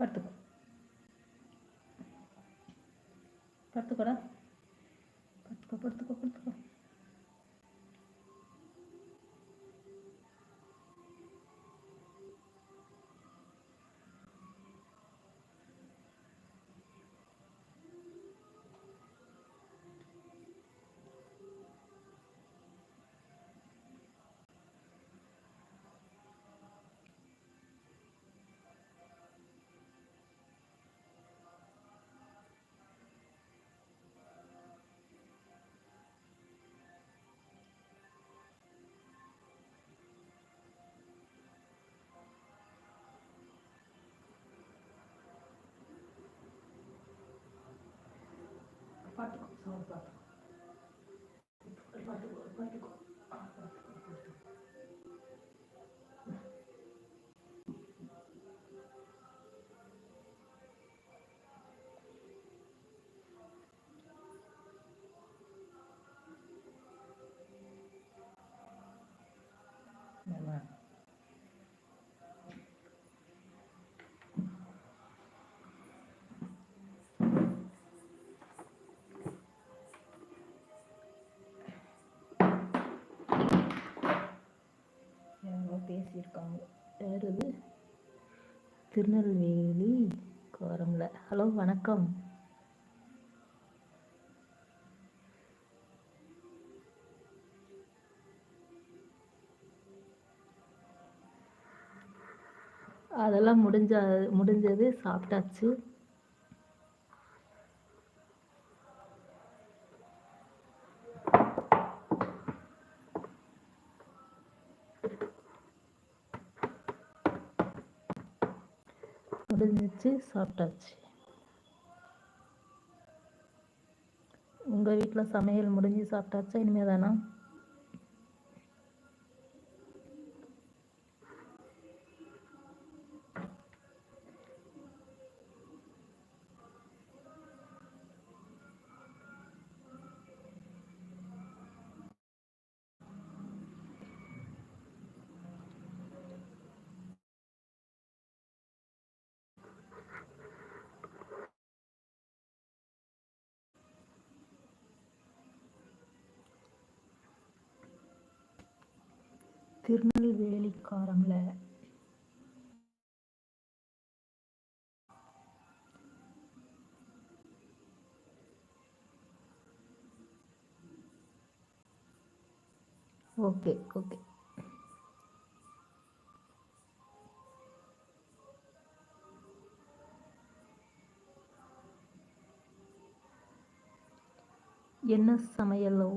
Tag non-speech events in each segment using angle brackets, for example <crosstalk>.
పట్టుకో. పట్టుకోరా? పట్టుకో పట్టుకో படுத்துக்கோ பார்த்துக்கோ சவுண்ட் பார்த்துக்கோ யாரோ பேசியிருக்காங்க யார் திருநெல்வேலி கோரம்ல. ஹலோ வணக்கம். அதெல்லாம் முடிஞ்ச முடிஞ்சது சாப்பிட்டாச்சு. முடிஞ்சிச்சு சாப்பிட்டாச்சு. உங்கள் வீட்டில் சமையல் முடிஞ்சு சாப்பிட்டாச்சா? இனிமேல் தானா திருநெல்வேலிக்காரங்கள ஓகே ஓகே. என்ன சமையலோ?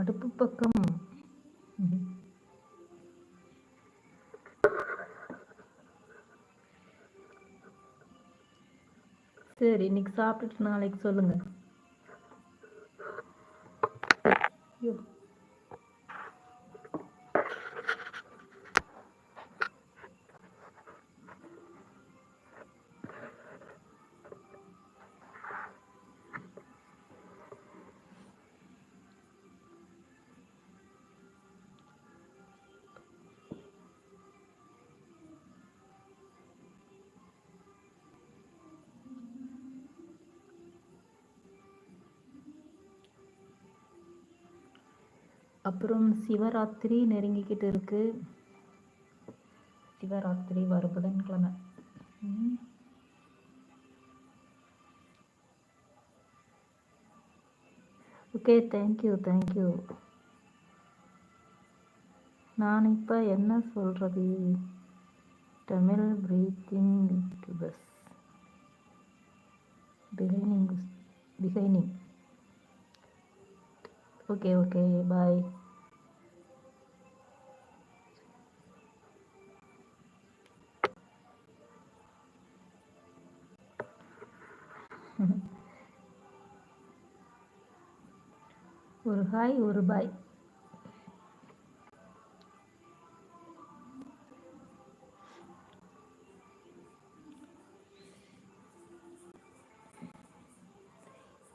அடுப்பு பக்கம். சரி இன்னைக்கு சாப்பிட்டுட்டு நாளைக்கு சொல்லுங்க. அப்புறம் சிவராத்திரி நெருங்கிக்கிட்டு இருக்கு. சிவராத்திரி வரும் புதன்கிழமை. ஓகே தேங்க்யூ தேங்க்யூ நான் இப்போ என்ன சொல்கிறது Tamil breathing YouTubers beginning beginning okay okay bye <laughs> ஒரு ஹாய் ஒரு பாய்.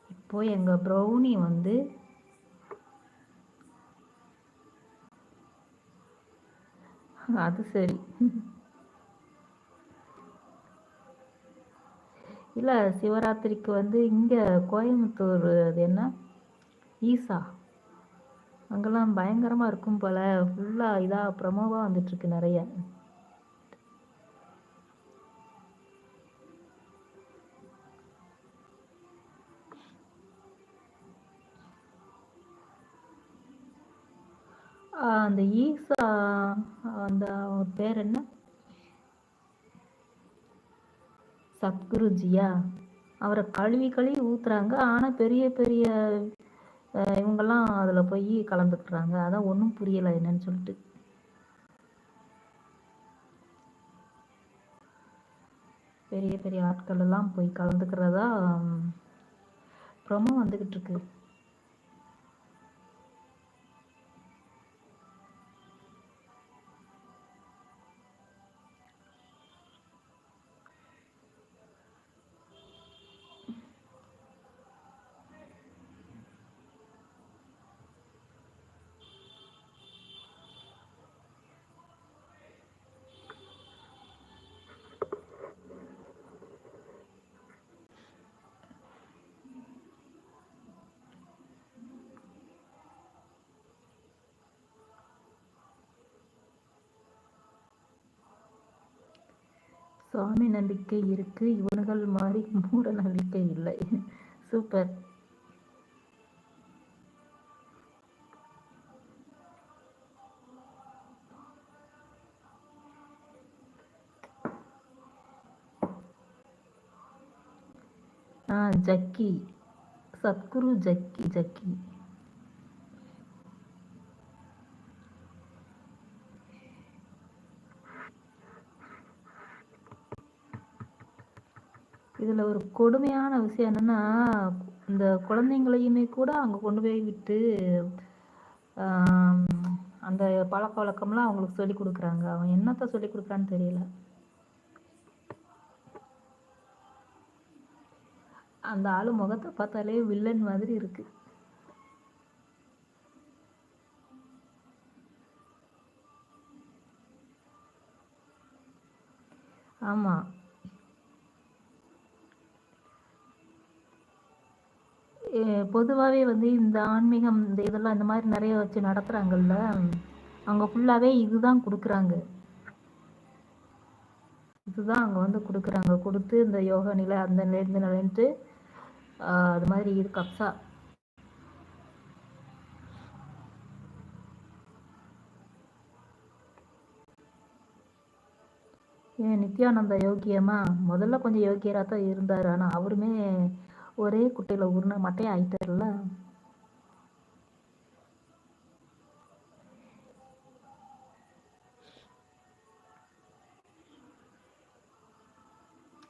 இப்போ எங்கள் ப்ரௌனி வந்து அது சரி. <laughs> இல்லை சிவராத்திரிக்கு வந்து இங்கே கோயம்புத்தூர் அது என்ன? ஈசா. அங்கெல்லாம் பயங்கரமாக இருக்கும் போல். ஃபுல்லாக இதாக ப்ரமோவாக வந்துட்டுருக்கு நிறைய. அந்த ஈசா அந்த பேர் என்ன? சத்குருஜியா? அவரை கழுவி கழுவி ஊத்துறாங்க. ஆனால் பெரிய பெரிய இவங்கெல்லாம் அதில் போய் கலந்துக்கிறாங்க. அதான் ஒன்றும் புரியலை என்னன்னு சொல்லிட்டு. பெரிய பெரிய ஆட்கள் எல்லாம் போய் கலந்துக்கிறதா ப்ரொமோ வந்துக்கிட்டு இருக்கு. சாமி நம்பிக்கை இருக்கு. இவனுகள் மாதிரி மூட நம்பிக்கை இல்லை. சூப்பர். ஆ ஜக்கி. சத்குரு ஜக்கி ஜக்கி. இதில் ஒரு கொடுமையான விஷயம் என்னென்னா இந்த குழந்தைங்களையுமே கூட அங்கே கொண்டு போய் விட்டு அந்த பழக்க வழக்கம்லாம் அவங்களுக்கு சொல்லி கொடுக்குறாங்க. அவன் என்னத்தை சொல்லி கொடுக்குறான்னு தெரியல. அந்த ஆளு முகத்தை பார்த்தாலே வில்லன் மாதிரி இருக்கு. ஆமாம் பொதுவாகவே வந்து இந்த ஆன்மீகம் இந்த இதெல்லாம் இந்த மாதிரி நிறைய வச்சு நடத்துகிறாங்கல்ல அங்கே ஃபுல்லாகவே இதுதான் கொடுக்குறாங்க. இதுதான் அங்கே வந்து கொடுக்குறாங்க. கொடுத்து இந்த யோகா நிலை அந்த நிலையிலேருந்து நிலைன்ட்டு அது மாதிரி இது கப்சா. ஏன் நித்யானந்த யோக்கியமா முதல்ல கொஞ்சம் யோக்கியராக தான் இருந்தார். ஆனால் அவருமே ஒரே குட்டையில் உருண மட்டையை ஆயிட்டார்ல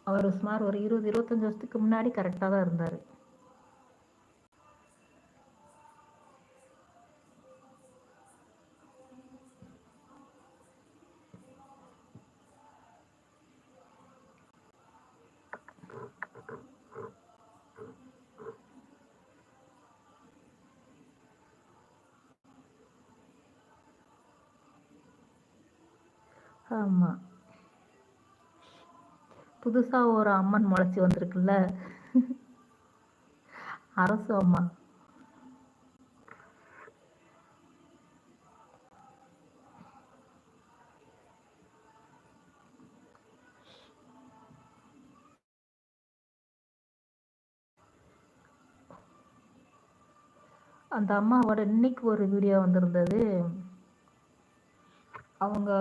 அவர் சுமார் ஒரு இருபது இருபத்தஞ்சி வருஷத்துக்கு முன்னாடி கரெக்டாக தான் இருந்தார். ஆமாம் புதுசாக ஒரு அம்மன் முளைச்சி வந்திருக்குல்ல? அரசு அம்மா. அந்த அம்மாவோட இன்னைக்கு ஒரு வீடியோ வந்திருந்தது. அவங்க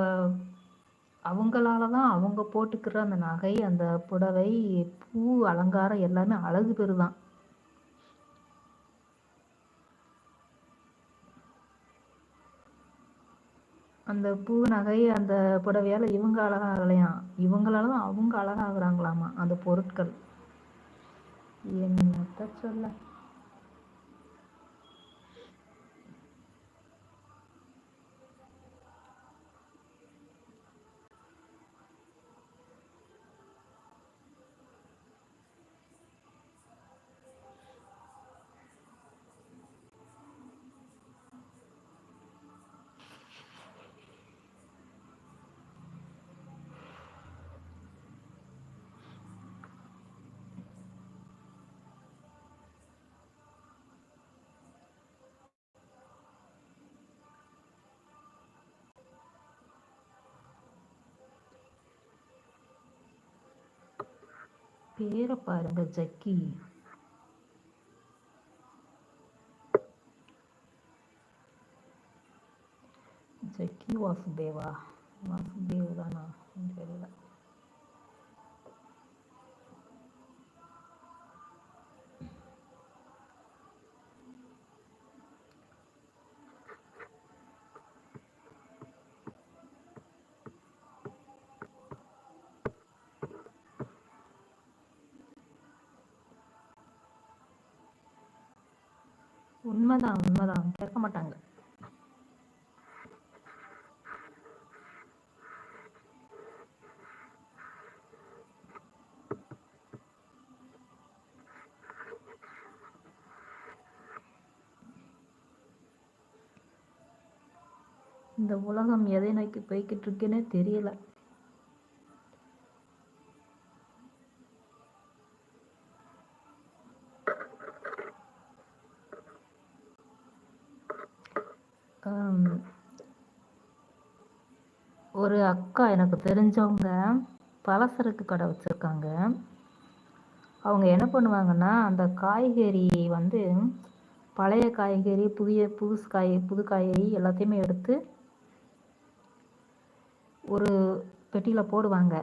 அவங்களால தான் அவங்க போட்டுக்கிற அந்த நகை அந்த புடவை பூ அலங்காரம் எல்லாமே அழகு பெறுதான் அந்த பூ நகை அந்த புடவையால் இவங்க அழகாகலையாம் இவங்களால தான் அவங்க அழகாகிறாங்களாமா? அந்த பொருட்கள். என்னத்த சொல்ல? பேரை பாருங்க ஜக்கி. ஜக்கி வாசுதேவா. வாசுதேவ் தானா? தெரியல. உண்மைதான் உண்மைதான். கேட்க மாட்டாங்க. இந்த உலகம் எதை நோக்கி போய்கிட்டு இருக்குன்னே தெரியல ஒரு அக்கா எனக்கு தெரிஞ்சவங்க பலசரக்கு கடை வச்சுருக்காங்க. அவங்க என்ன பண்ணுவாங்கன்னா அந்த காய்கறி வந்து பழைய காய்கறி புதிய புதுசு காய் புது காய்கறி எல்லாத்தையுமே எடுத்து ஒரு பெட்டியில் போடுவாங்க.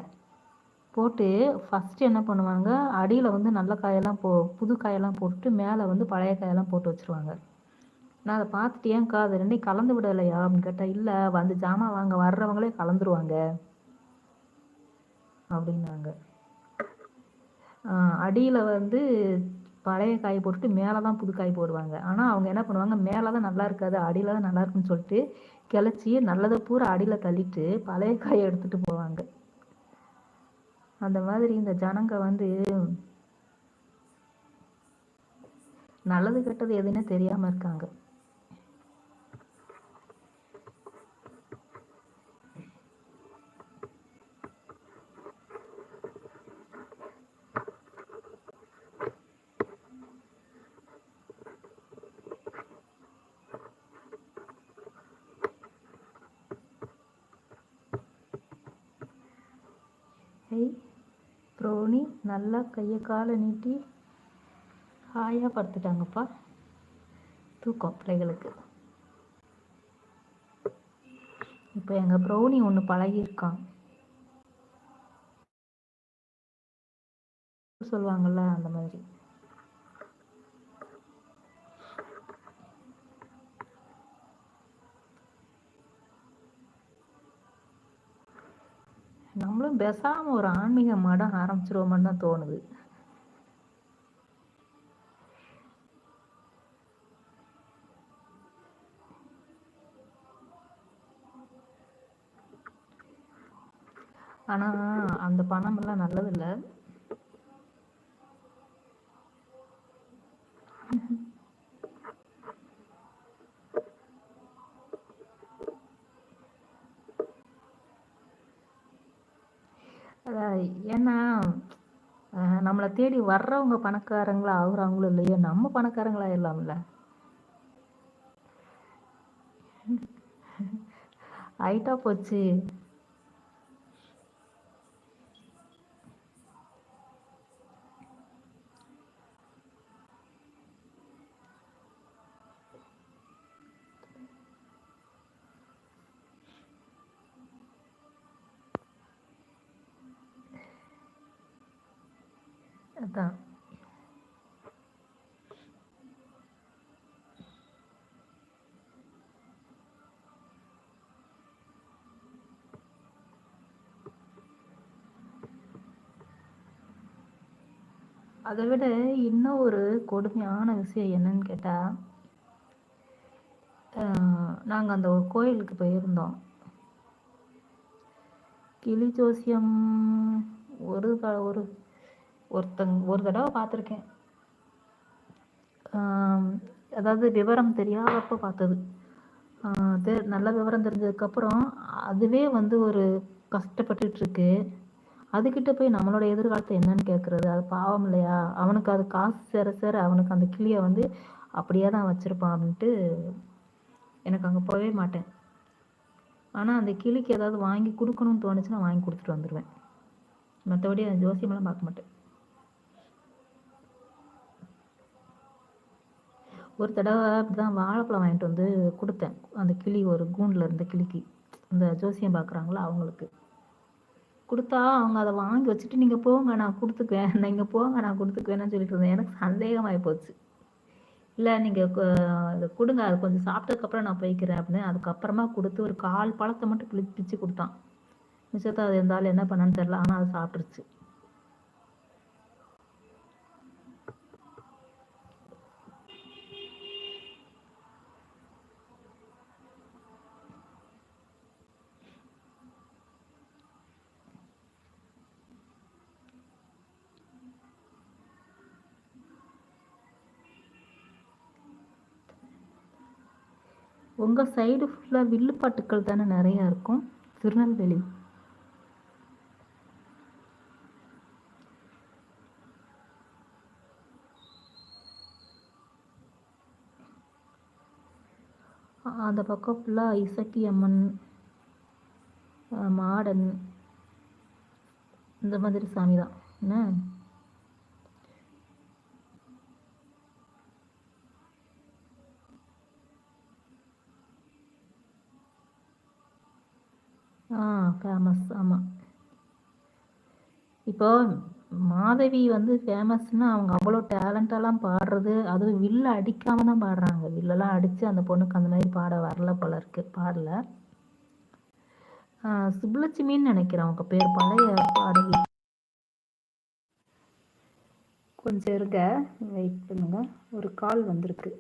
போட்டு ஃபஸ்ட்டு என்ன பண்ணுவாங்க அடியில் வந்து நல்ல காயெல்லாம் போ புது காயெல்லாம் போட்டுட்டு மேலே வந்து பழைய காயெல்லாம் போட்டு வச்சுருவாங்க. நான் அதை பார்த்துட்டு ஏன்க்கா அது ரெண்டையும் கலந்து விடலையா? அப்படின்னு கேட்டால் இல்லை வந்து ஜாமான் வாங்க வர்றவங்களே கலந்துருவாங்க. அப்படின்னாங்க. அடியில் வந்து பழைய காய் போட்டுட்டு மேலே தான் புது காய் போடுவாங்க. ஆனால் அவங்க என்ன பண்ணுவாங்க மேலே தான் நல்லா இருக்காது அடியில் தான் நல்லா இருக்குன்னு சொல்லிட்டு கிளச்சி நல்லதை பூரா அடியில் தள்ளிட்டு பழைய காயை எடுத்துகிட்டு போவாங்க. அந்த மாதிரி இந்த ஜனங்க வந்து நல்லது கெட்டது எதுன்னு தெரியாமல் இருக்காங்க. ப்ரோனி நல்லா கையை காலை நீட்டி ஹாயாக படுத்துட்டாங்கப்பா. தூக்கம் பிள்ளைகளுக்கு. இப்போ எங்கள் ப்ரௌனி ஒன்று பழகியிருக்கான். சொல்லுவாங்கள்ல அந்த மாதிரி. நம்மளும் பேசாம ஒரு ஆன்மீக மடம் ஆரம்பிச்சிருவோம்னு தான் தோணுது. ஆனால் அந்த பணமெல்லாம் நல்லதில்லை. நம்மளை தேடி வர்றவங்க பணக்காரங்களா ஆகுறாங்களோ இல்லையோ நம்ம பணக்காரங்களா இல்லாமல <laughs> ஆயிட்டா போச்சு. அதான். அதை விட இன்னும் ஒரு கொடுமையான விஷயம் என்னன்னு கேட்டால் நாங்கள் அந்த ஒரு கோயிலுக்கு போயிருந்தோம். கிளி ஜோசியம் ஒரு ஒரு ஒருத்தங் ஒரு தடவை பார்த்துருக்கேன். அதாவது விவரம் தெரியாதப்போ பார்த்தது. தெ நல்ல விவரம் தெரிஞ்சதுக்கப்புறம் அதுவே வந்து ஒரு கஷ்டப்பட்டுட்ருக்கு. அதுக்கிட்ட போய் நம்மளோட எதிர்காலத்தை என்னன்னு கேட்குறது அது பாவம் இல்லையா? அவனுக்கு அது காசு சேர சேர அவனுக்கு அந்த கிளியை வந்து அப்படியே தான் வச்சுருப்பான் அப்படின்ட்டு எனக்கு அங்கே போகவே மாட்டேன். ஆனால் அந்த கிளிக்கு ஏதாவது வாங்கி கொடுக்கணும்னு தோணுச்சுன்னா வாங்கி கொடுத்துட்டு வந்துடுவேன் மற்றபடி அந்த ஜோசியமெல்லாம் பார்க்க மாட்டேன். ஒரு தடவை அப்படிதான் வாழைப்பழம் வாங்கிட்டு வந்து கொடுத்தேன். அந்த கிளி ஒரு கூண்டில் இருந்த கிளிக்கு. இந்த ஜோசியம் பார்க்குறாங்களோ அவங்களுக்கு. கொடுத்தா அவங்க அதை வாங்கி வச்சுட்டு நீங்கள் போங்க நான் கொடுத்துக்குவேன். நீங்கள் போங்க நான் கொடுத்துக்குவேன்னு சொல்லிட்டு இருந்தேன். எனக்கு சந்தேகமாகி போச்சு. இல்லை நீங்கள் இதை கொடுங்க. அது கொஞ்சம் சாப்பிட்டதுக்கப்புறம் நான் போய்க்கிறேன் அப்படின்னு அதுக்கப்புறமா கொடுத்து ஒரு கால் பழத்தை மட்டும் பிளி பிச்சு கொடுத்தான். மிச்சத்தை அது இருந்தாலும் என்ன பண்ணான்னு தெரில ஆனால் அது சாப்பிட்ருச்சு உங்கள் சைடு ஃபுல்லாக வில்லுப்பாட்டுக்கள் தானே நிறையா இருக்கும். திருநெல்வேலி. அந்த பக்கம் ஃபுல்லாக இசக்கி அம்மன் மாடன் இந்த மாதிரி சாமி தான் என்ன ஆ ஃபேமஸ் ஆமாம் இப்போ மாதவி வந்து ஃபேமஸ்னா அவங்க அவ்வளோ டேலண்டெல்லாம் பாடுறது அதுவும் வில்ல அடிக்காம தான் பாடுறாங்க. வில்லெல்லாம் அடித்து அந்த பொண்ணுக்கு அந்த மாதிரி பாட வரல போல இருக்கு பாடல. சுப்லட்சுமின்னு நினைக்கிறேன் அவங்க பேர் பழைய பாடகி. கொஞ்சம் இருங்க வெயிட் பண்ணுங்க. ஒரு கால் வந்திருக்கு.